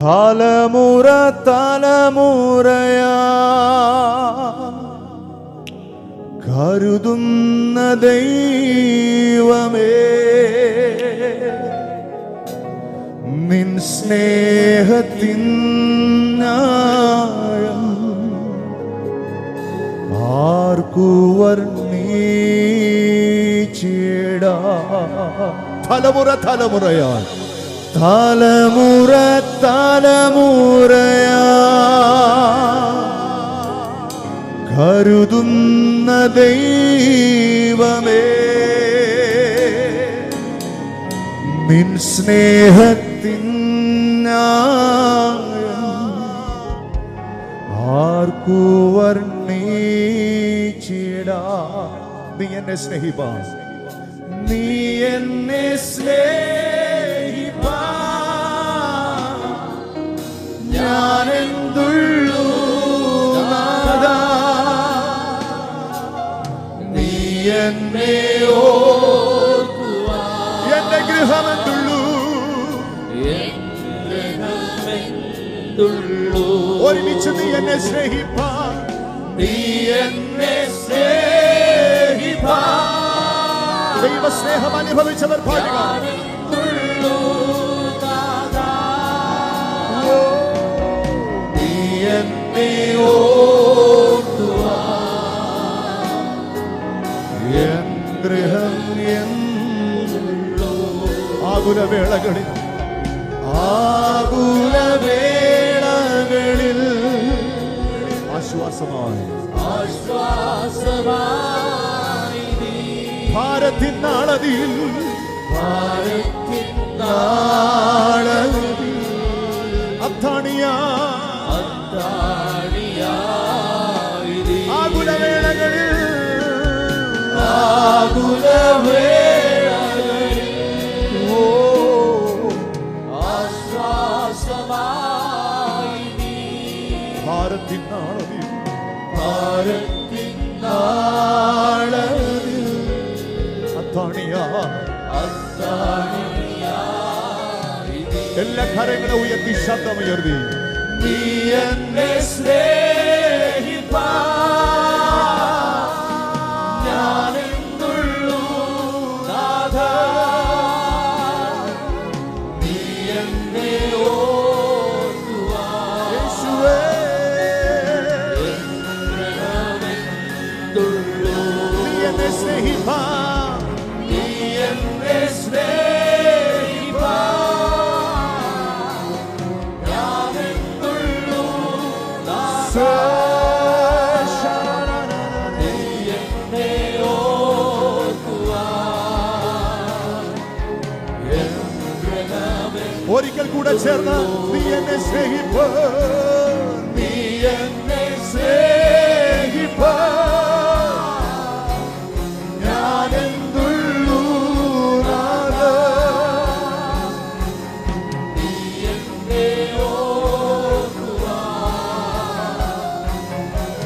തലമുറ തലമുറയാ കരുതുന്ന ദൈവമേ നിൻ സ്നേഹത്തിൻ ആഴം ആർക്കു വർണീച്ചിടാ തലമുറ തലമുറയാൽ തലമുറ തലമുറയാ. കരുതുന്ന ദൈവമേ നിൻ സ്നേഹത്തിൻ ആർക്കു വർണീച്ചിടാ? നീ എന്നെ സ്നേഹിപ്പാ. നീ എന്നെ സ്നേഹിപ്പാ എന്റെ ഗൃഹമെന്തുള്ളൂ ഒരുമിച്ച് നീ എന്നെ സ്നേഹിപ്പാ. നീ എന്നെ സ്നേഹിപ്പാ ദൈവ സ്നേഹം അനുഭവിച്ചവർ പാടുക. ആകുലവേളകളിൽ ആകുലവേളകളിൽ. ആശ്വാസമായി. ആശ്വാസമായി ഭാരത്തിൻ നാളതിൽ ഭാരത്തിൻ നാളതിൽ. അത്താണിയാ അത്താണിയാ എല്ലാ കാര്യങ്ങളും ഉയർത്തി ശബ്ദമുയർത്തി നീ എന്നെ സ്നേഹിപ്പാ ഒരിക്കൽ കൂടെ ചേർന്ന് നീ എന്നെ സ്നേഹിപ്പ നീ എന്നെ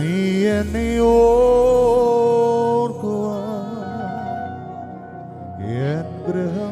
നീ എന്നെ ഓർക്കുക എൻ ഗൃഹം